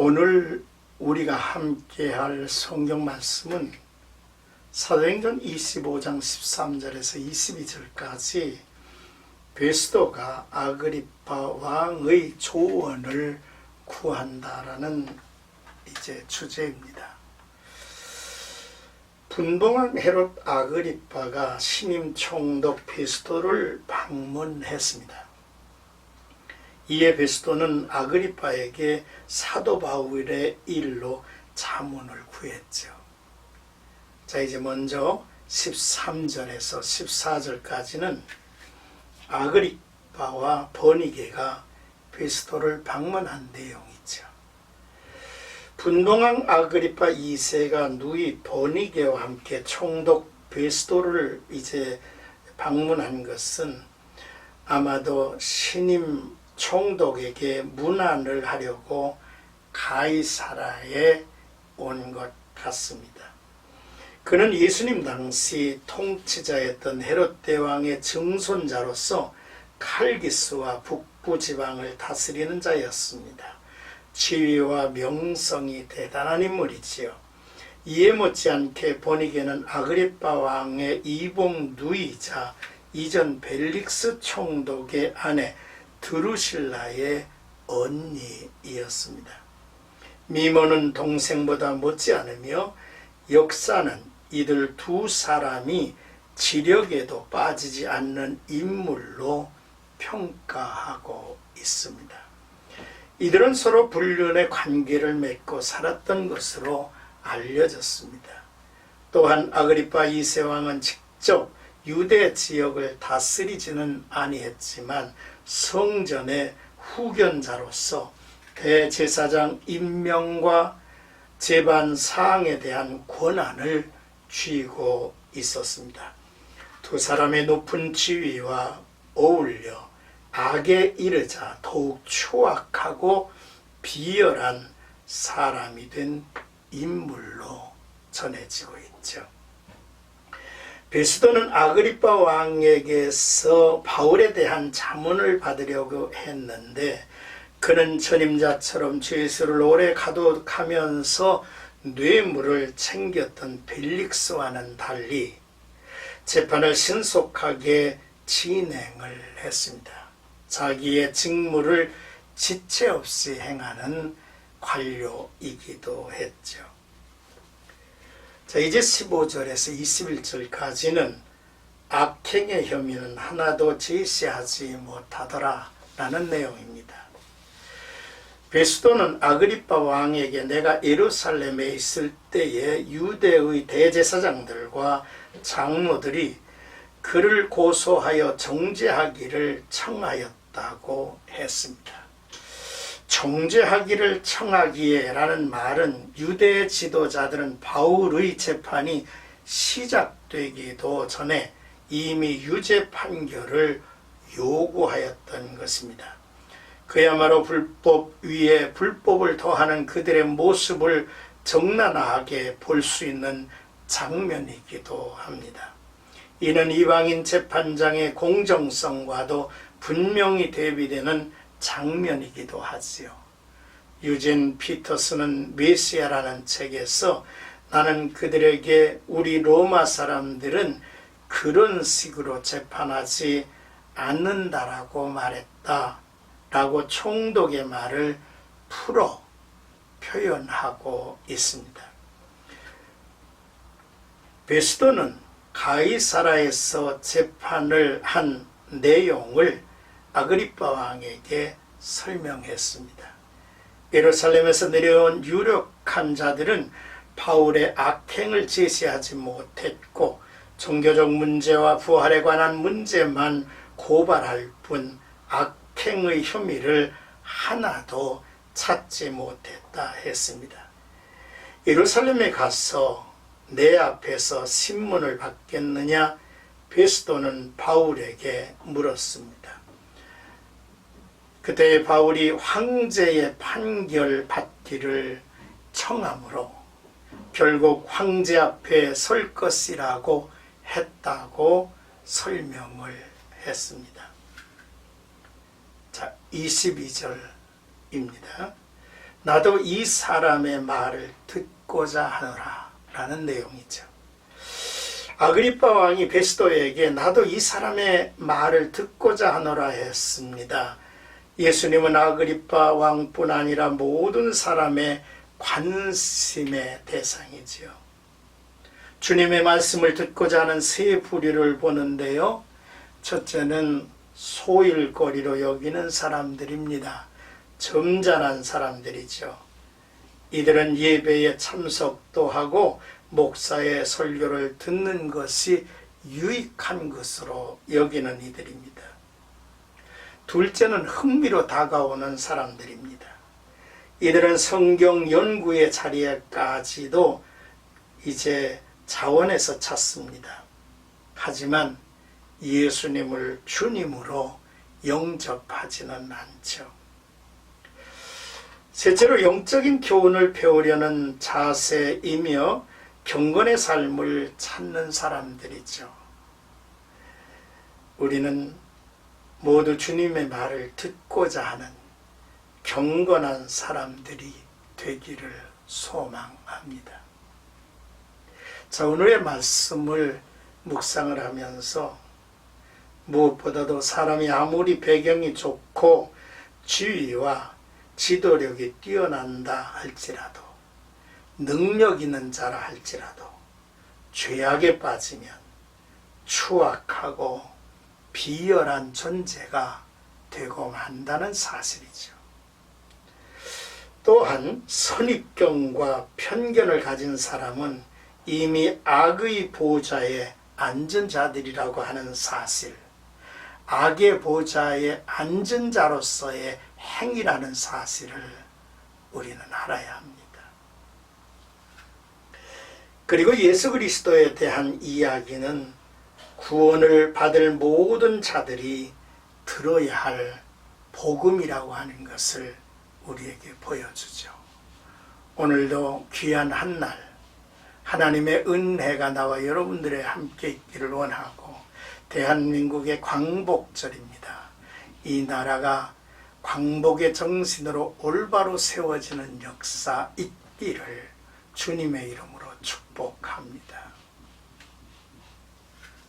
오늘 우리가 함께 할 성경 말씀은 사도행전 25장 13절에서 22절까지 베스도가 아그리파 왕의 조언을 구한다라는 이제 주제입니다. 분봉왕 헤롯 아그리파가 신임 총독 베스도를 방문했습니다. 이에 베스도는 아그리파에게 사도 바울의 일로 자문을 구했죠. 자, 이제 먼저 13절에서 14절까지는 아그리파와 버니게가 베스도를 방문한 내용이죠. 분동왕 아그리파 2세가 누이 버니게와 함께 총독 베스도를 이제 방문한 것은 아마도 신임 총독에게 문안을 하려고 가이사라에 온 것 같습니다. 그는 예수님 당시 통치자였던 헤롯 대왕의 증손자로서 칼기스와 북부 지방을 다스리는 자였습니다. 지위와 명성이 대단한 인물이지요. 이에 못지않게 보니게는 아그리파 왕의 이봉 누이자 이전 벨릭스 총독의 아내 드루실라의 언니이었습니다. 미모는 동생보다 못지않으며 역사는 이들 두 사람이 지력에도 빠지지 않는 인물로 평가하고 있습니다. 이들은 서로 불륜의 관계를 맺고 살았던 것으로 알려졌습니다. 또한 아그리파 이세 왕은 직접 유대 지역을 다스리지는 아니했지만 성전의 후견자로서 대제사장 임명과 재반 사항에 대한 권한을 쥐고 있었습니다. 두 사람의 높은 지위와 어울려 악에 이르자 더욱 추악하고 비열한 사람이 된 인물로 전해지고 있죠. 베스도는 아그리파 왕에게서 바울에 대한 자문을 받으려고 했는데 그는 전임자처럼 죄수를 오래 가독하면서 뇌물을 챙겼던 벨릭스와는 달리 재판을 신속하게 진행을 했습니다. 자기의 직무를 지체 없이 행하는 관료이기도 했죠. 자, 이제 15절에서 21절까지는 악행의 혐의는 하나도 제시하지 못하더라 라는 내용입니다. 베스도는 아그리파 왕에게 내가 예루살렘에 있을 때에 유대의 대제사장들과 장로들이 그를 고소하여 정죄하기를 청하였다고 했습니다. 정죄하기를 청하기에라는 말은 유대 지도자들은 바울의 재판이 시작되기도 전에 이미 유죄 판결을 요구하였던 것입니다. 그야말로 불법 위에 불법을 더하는 그들의 모습을 적나라하게 볼 수 있는 장면이기도 합니다. 이는 이방인 재판장의 공정성과도 분명히 대비되는 장면이기도 하지요. 유진 피터스는 메시아라는 책에서 나는 그들에게 우리 로마 사람들은 그런 식으로 재판하지 않는다라고 말했다. 라고 총독의 말을 풀어 표현하고 있습니다. 베스도는 가이사라에서 재판을 한 내용을 아그리파 왕에게 설명했습니다. 예루살렘에서 내려온 유력한 자들은 바울의 악행을 제시하지 못했고 종교적 문제와 부활에 관한 문제만 고발할 뿐악 행의 혐의를 하나도 찾지 못했다 했습니다. 예루살렘에 가서 내 앞에서 신문을 받겠느냐 베스도는 바울에게 물었습니다. 그때 바울이 황제의 판결 받기를 청함으로 결국 황제 앞에 설 것이라고 했다고 설명을 했습니다. 자, 22절입니다. 나도 이 사람의 말을 듣고자 하노라 라는 내용이죠. 아그리파 왕이 베스도에게 나도 이 사람의 말을 듣고자 하노라 했습니다. 예수님은 아그리파 왕뿐 아니라 모든 사람의 관심의 대상이지요. 주님의 말씀을 듣고자 하는 세 부류를 보는데요. 첫째는 소일거리로 여기는 사람들입니다. 점잖은 사람들이죠. 이들은 예배에 참석도 하고 목사의 설교를 듣는 것이 유익한 것으로 여기는 이들입니다. 둘째는 흥미로 다가오는 사람들입니다. 이들은 성경 연구의 자리에까지도 이제 자원에서 찾습니다. 하지만 예수님을 주님으로 영접하지는 않죠. 셋째로 영적인 교훈을 배우려는 자세이며 경건의 삶을 찾는 사람들이죠. 우리는 모두 주님의 말을 듣고자 하는 경건한 사람들이 되기를 소망합니다. 자, 오늘의 말씀을 묵상을 하면서 무엇보다도 사람이 아무리 배경이 좋고 지위와 지도력이 뛰어난다 할지라도 능력 있는 자라 할지라도 죄악에 빠지면 추악하고 비열한 존재가 되고 만다는 사실이죠. 또한 선입견과 편견을 가진 사람은 이미 악의 보좌에 앉은 자들이라고 하는 사실, 악의 보좌에 앉은 자로서의 행위라는 사실을 우리는 알아야 합니다. 그리고 예수 그리스도에 대한 이야기는 구원을 받을 모든 자들이 들어야 할 복음이라고 하는 것을 우리에게 보여주죠. 오늘도 귀한 한 날, 하나님의 은혜가 나와 여러분들의 함께 있기를 원하고, 대한민국의 광복절입니다. 이 나라가 광복의 정신으로 올바로 세워지는 역사 있기를 주님의 이름으로 축복합니다.